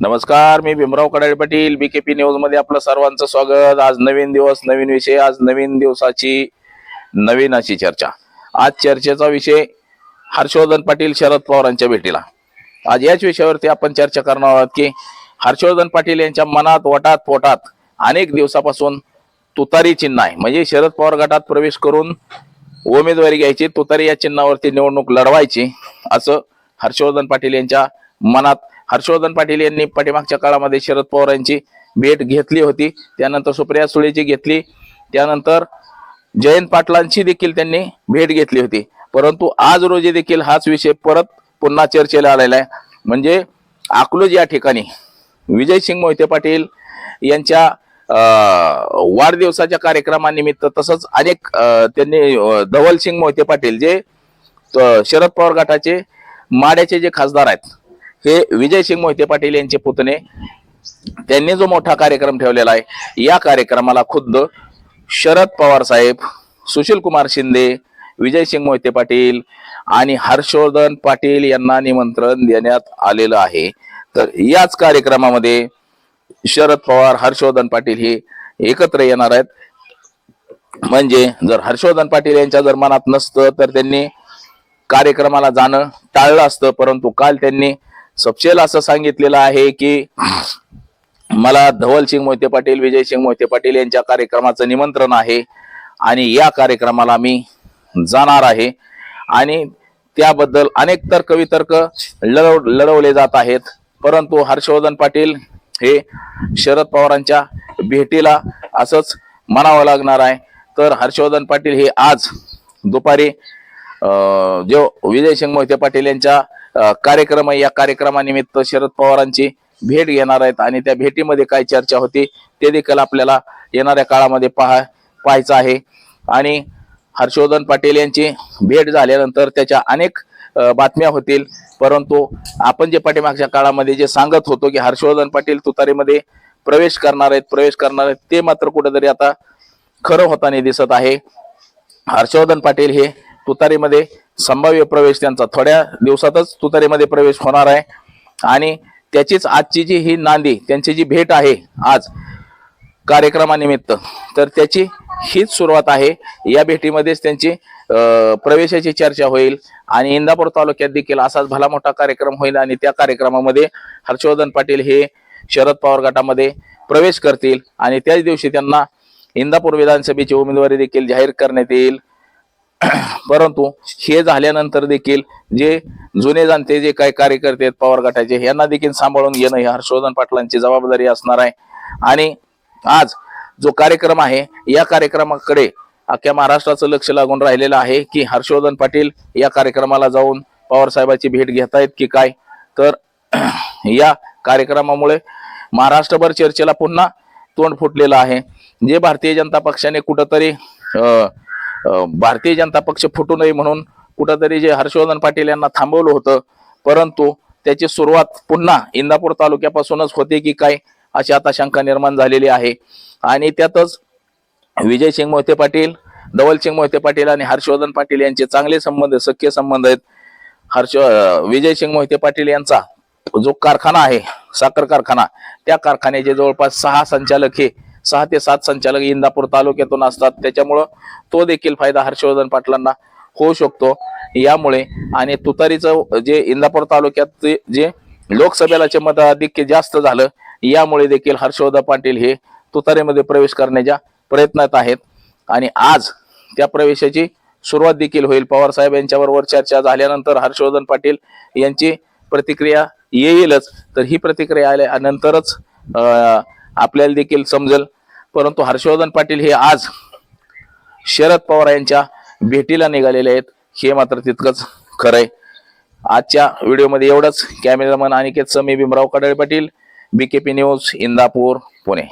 नमस्कार मी भीमराव कडाळे पाटील बी के न्यूजमध्ये आपलं सर्वांचं स्वागत. आज नवीन दिवस नवीन विषय आज नवीन दिवसाची नवीन अशी चर्चा. आज चर्चेचा विषय हर्षवर्धन पाटील शरद पवारांच्या भेटीला. आज याच विषयावरती आपण चर्चा करणार आहोत की हर्षवर्धन पाटील यांच्या मनात वटात पोटात अनेक दिवसापासून तुतारी चिन्ह आहे. म्हणजे शरद पवार गटात प्रवेश करून उमेदवारी घ्यायची तुतारी या चिन्हावरती निवडणूक लढवायची असं हर्षवर्धन पाटील यांच्या मनात हर्षवर्धन पाटील यांनी पाठीमागच्या काळामध्ये शरद पवार यांची भेट घेतली होती. त्यानंतर सुप्रिया सुळेची घेतली. त्यानंतर जयंत पाटलांची देखील त्यांनी भेट घेतली होती. परंतु आज रोजी देखील हाच विषय परत पुन्हा चर्चेला आलेला आहे. म्हणजे अकलूज या ठिकाणी विजय सिंग मोहिते पाटील यांच्या वाढदिवसाच्या कार्यक्रमानिमित्त तसंच अनेक त्यांनी धवल धवलसिंग मोहिते पाटील जे शरद पवार गटाचे माड्याचे जे खासदार आहेत हे विजयसिंग मोहिते पाटील यांचे पुतणे त्यांनी जो मोठा कार्यक्रम ठेवलेला आहे या कार्यक्रमाला खुद्द शरद पवार साहेब सुशील कुमार शिंदे विजयसिंग मोहिते पाटील आणि हर्षवर्धन पाटील यांना निमंत्रण देण्यात आलेलं आहे. तर याच कार्यक्रमामध्ये शरद पवार हर्षवर्धन पाटील हे एकत्र येणार आहेत. म्हणजे जर हर्षवर्धन पाटील यांच्या जर मनात नसतं तर त्यांनी कार्यक्रमाला जाणं टाळलं असतं परंतु काल त्यांनी सपशेल असं सांगितलेलं आहे की मला धवलसिंग मोहिते पाटील विजय सिंग मोहिते पाटील यांच्या कार्यक्रमाचं निमंत्रण आहे आणि या कार्यक्रमाला मी जाणार आहे. आणि त्याबद्दल अनेक तर्क वितर्क लढव लढवले जात आहेत. परंतु हर्षवर्धन पाटील हे शरद पवारांच्या भेटीला असंच म्हणावं लागणार आहे. तर हर्षवर्धन पाटील हे आज दुपारी अं, जो विजयसिंग मोहिते पाटील यांच्या कार्यक्रम आहे. या कार्यक्रमानिमित्त शरद पवारांची भेट घेणार आहेत आणि त्या भेटीमध्ये काय चर्चा होती ते देखील आपल्याला येणाऱ्या काळामध्ये पहा पाहायचं आहे. आणि हर्षवर्धन पाटील यांची भेट झाल्यानंतर त्याच्या अनेक बातम्या होतील. परंतु आपण जे पाठीमागच्या काळामध्ये जे सांगत होतो की हर्षवर्धन पाटील तुतारीमध्ये प्रवेश करणार आहेत प्रवेश करणार आहेत ते मात्र कुठेतरी आता खरं होताना दिसत आहे. हर्षवर्धन पाटील हे तुतारीमध्ये संभाव्य प्रवेश त्यांचा थोड्या दिवसातच तुतारीमध्ये प्रवेश होणार आहे. आणि त्याचीच आजची जी ही नांदी त्यांची जी भेट आहे आज कार्यक्रमानिमित्त तर त्याची हीच सुरुवात आहे. या भेटीमध्येच त्यांची प्रवेशाची चर्चा होईल आणि इंदापूर तालुक्यात देखील असाच भला मोठा कार्यक्रम होईल आणि त्या कार्यक्रमामध्ये हर्षवर्धन पाटील हे शरद पवार गटामध्ये प्रवेश करतील आणि त्याच दिवशी त्यांना इंदापूर विधानसभेची उमेदवारी देखील जाहीर करण्यात येईल. परंतु हे झाल्यानंतर देखील जे जुने जाणते जे काही कार्यकर्ते आहेत पवार गटाचे यांना देखील सांभाळून घेणं ही हर्षवर्धन पाटलांची जबाबदारी असणार आहे. आणि आज जो कार्यक्रम आहे या कार्यक्रमाकडे अख्ख्या महाराष्ट्राचं लक्ष लागून राहिलेलं आहे की हर्षवर्धन पाटील या कार्यक्रमाला जाऊन पवारसाहेबाची भेट भेट घेतायत की काय? तर या कार्यक्रमामुळे महाराष्ट्रभर चर्चेला पुन्हा तोंड फुटलेलं आहे. जे भारतीय जनता पक्षाने कुठंतरी अं, भारतीय जनता पक्ष फुटू नये म्हणून कुठंतरी जे हर्षवर्धन पाटील यांना थांबवलं होतं परंतु त्याची सुरुवात पुन्हा इंदापूर तालुक्यापासूनच होते की काय अशी आता शंका निर्माण झालेली आहे. आणि त्यातच विजयसिंग मोहिते पाटील धवलसिंग मोहिते पाटील आणि हर्षवर्धन पाटील यांचे चांगले संबंध सख्य संबंध आहेत. हर्ष विजय विजयसिंग मोहिते पाटील यांचा जो कारखाना आहे साखर कारखाना त्या कारखान्याचे जवळपास सहा संचालक हे सहा ते सात संचालक इंदापूर तालुक्यातून असतात. त्याच्यामुळं तो देखील फायदा हर्षवर्धन पाटलांना होऊ शकतो. यामुळे आणि तुतारीचं जे इंदापूर तालुक्यात जे- जे मत मताधिक्य जास्त झालं यामुळे देखील हर्षवर्धन पाटील हे तुतारीमध्ये प्रवेश करण्याच्या प्रयत्नात आहेत. आणि आज त्या प्रवेशाची सुरुवात देखील होईल. पवार साहेब यांच्याबरोबर चर्चा झाल्यानंतर हर्षवर्धन पाटील यांची प्रतिक्रिया येईलच. तर ही प्रतिक्रिया आल्यानंतरच अं, आपल्याला देखील समजेल. परंतु हर्षवर्धन पाटील हे आज शरद पवार यांच्या भेटीला निघालेले आहेत. हे मात्र तितकंच खरंय. आजच्या व्हिडिओमध्ये एवढंच. Cameraman Aniket Sami Bhimrao Kadale Patil B K P news Indapur Pune.